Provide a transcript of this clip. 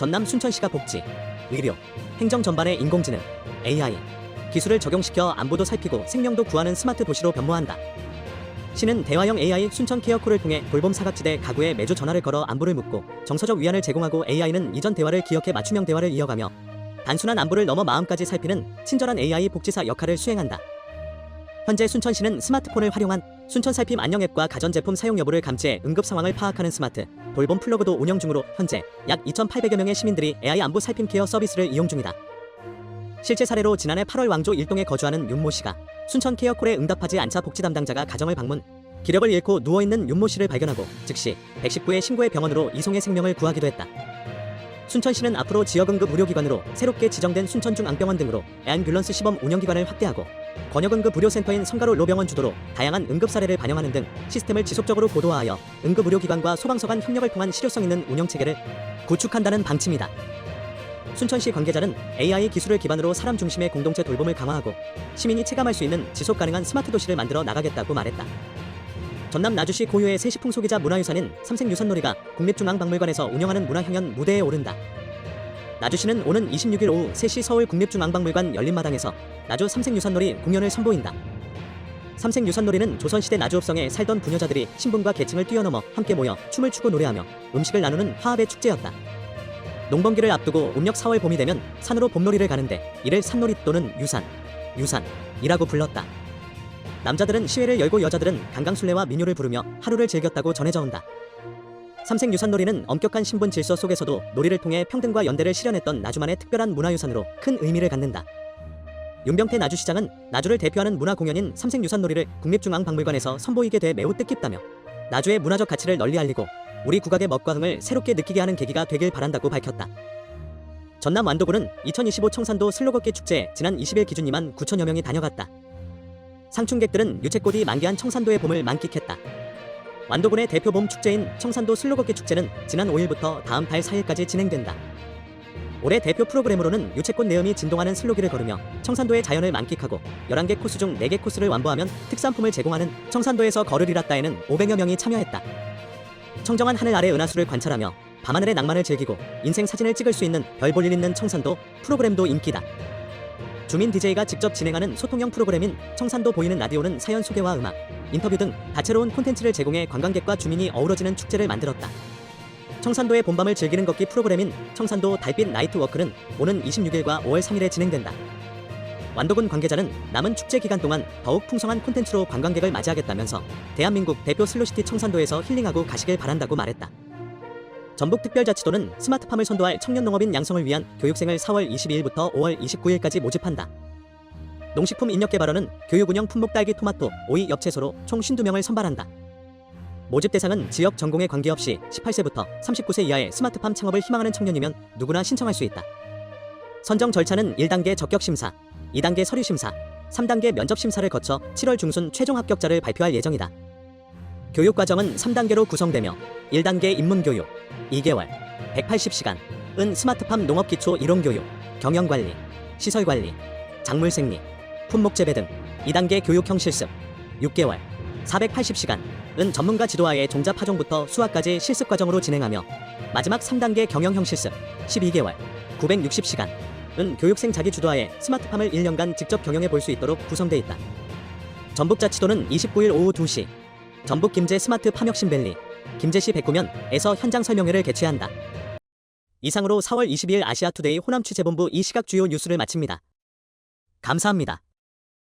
전남 순천시가 복지, 의료, 행정 전반의 인공지능, AI, 기술을 적용시켜 안보도 살피고 생명도 구하는 스마트 도시로 변모한다. 시는 대화형 AI 순천 케어콜을 통해 돌봄 사각지대 가구에 매주 전화를 걸어 안부를 묻고 정서적 위안을 제공하고 AI는 이전 대화를 기억해 맞춤형 대화를 이어가며 단순한 안부를 넘어 마음까지 살피는 친절한 AI 복지사 역할을 수행한다. 현재 순천시는 스마트폰을 활용한 순천 살핌 안녕 앱과 가전제품 사용 여부를 감지해 응급 상황을 파악하는 스마트 돌봄 플러그도 운영 중으로 현재 약 2,800여 명의 시민들이 AI 안부 살핌 케어 서비스를 이용 중이다. 실제 사례로 지난해 8월 왕조 일동에 거주하는 윤모 씨가 순천 케어콜에 응답하지 않자 복지 담당자가 가정을 방문 기력을 잃고 누워있는 윤모 씨를 발견하고 즉시 119에 신고해 병원으로 이송해 생명을 구하기도 했다. 순천시는 앞으로 지역응급 의료기관으로 새롭게 지정된 순천중앙병원 등으로 애완뷸런스 시범 운영기관을 확대하고 권역응급 의료센터인 성가로 로병원 주도로 다양한 응급 사례를 반영하는 등 시스템을 지속적으로 고도화하여 응급 의료기관과 소방서 간 협력을 통한 실효성 있는 운영 체계를 구축한다는 방침이다. 순천시 관계자는 AI 기술을 기반으로 사람 중심의 공동체 돌봄을 강화하고 시민이 체감할 수 있는 지속 가능한 스마트 도시를 만들어 나가겠다고 말했다. 전남 나주시 고유의 세시풍 소기자 문화유산인 삼색유산놀이가 국립중앙박물관에서 운영하는 문화향연 무대에 오른다. 나주시는 오는 26일 오후 3시 서울 국립중앙박물관 열린마당에서 나주 삼색유산놀이 공연을 선보인다. 삼색유산놀이는 조선시대 나주읍성에 살던 부녀자들이 신분과 계층을 뛰어넘어 함께 모여 춤을 추고 노래하며 음식을 나누는 화합의 축제였다. 농번기를 앞두고 음력 4월 봄이 되면 산으로 봄놀이를 가는데 이를 산놀이 또는 유산, 유산이라고 불렀다. 남자들은 시회를 열고 여자들은 강강술래와 민요를 부르며 하루를 즐겼다고 전해져 온다. 삼색유산놀이는 엄격한 신분 질서 속에서도 놀이를 통해 평등과 연대를 실현했던 나주만의 특별한 문화유산으로 큰 의미를 갖는다. 윤병태 나주시장은 나주를 대표하는 문화공연인 삼색유산놀이를 국립중앙박물관에서 선보이게 돼 매우 뜻깊다며 나주의 문화적 가치를 널리 알리고 우리 국악의 멋과 흥을 새롭게 느끼게 하는 계기가 되길 바란다고 밝혔다. 전남 완도군은 2025 청산도 슬로걷기 축제에 지난 20일 기준 2만 9천여 명이 다녀갔다. 상충객들은 유채꽃이 만개한 청산도의 봄을 만끽했다. 완도군의 대표 봄 축제인 청산도 슬로걷기 축제는 지난 5일부터 다음 달 4일까지 진행된다. 올해 대표 프로그램으로는 유채꽃 내음이 진동하는 슬로기를 걸으며 청산도의 자연을 만끽하고 11개 코스 중 4개 코스를 완보하면 특산품을 제공하는 청산도에서 걸으리라 따에는 500여 명이 참여했다. 청정한 하늘 아래 은하수를 관찰하며 밤하늘의 낭만을 즐기고 인생 사진을 찍을 수 있는 별 볼 일 있는 청산도 프로그램도 인기다. 주민 DJ가 직접 진행하는 소통형 프로그램인 청산도 보이는 라디오는 사연 소개와 음악, 인터뷰 등 다채로운 콘텐츠를 제공해 관광객과 주민이 어우러지는 축제를 만들었다. 청산도의 봄밤을 즐기는 걷기 프로그램인 청산도 달빛 나이트 워크는 오는 26일과 5월 3일에 진행된다. 완도군 관계자는 남은 축제 기간 동안 더욱 풍성한 콘텐츠로 관광객을 맞이하겠다면서 대한민국 대표 슬로시티 청산도에서 힐링하고 가시길 바란다고 말했다. 전북특별자치도는 스마트팜을 선도할 청년 농업인 양성을 위한 교육생을 4월 22일부터 5월 29일까지 모집한다. 농식품 인력 개발원은 교육운영 품목 딸기 토마토, 오이 엽채소로 총 52명을 선발한다. 모집 대상은 지역 전공에 관계없이 18세부터 39세 이하의 스마트팜 창업을 희망하는 청년이면 누구나 신청할 수 있다. 선정 절차는 1단계 적격 심사, 2단계 서류 심사, 3단계 면접 심사를 거쳐 7월 중순 최종 합격자를 발표할 예정이다. 교육 과정은 3단계로 구성되며 1단계 입문 교육 2개월 180시간 은 스마트팜 농업 기초 이론 교육, 경영 관리, 시설 관리, 작물 생리, 품목 재배 등 2단계 교육형 실습 6개월 480시간 은 전문가 지도하에 종자 파종부터 수확까지 실습 과정으로 진행하며 마지막 3단계 경영형 실습 12개월 960시간 은 교육생 자기 주도하에 스마트팜을 1년간 직접 경영해 볼 수 있도록 구성돼 있다. 전북자치도는 29일 오후 2시 전북 김제 스마트 팜혁신밸리 김제시 백구면에서 현장 설명회를 개최한다. 이상으로 4월 22일 아시아투데이 호남 취재본부 이 시각 주요 뉴스를 마칩니다. 감사합니다.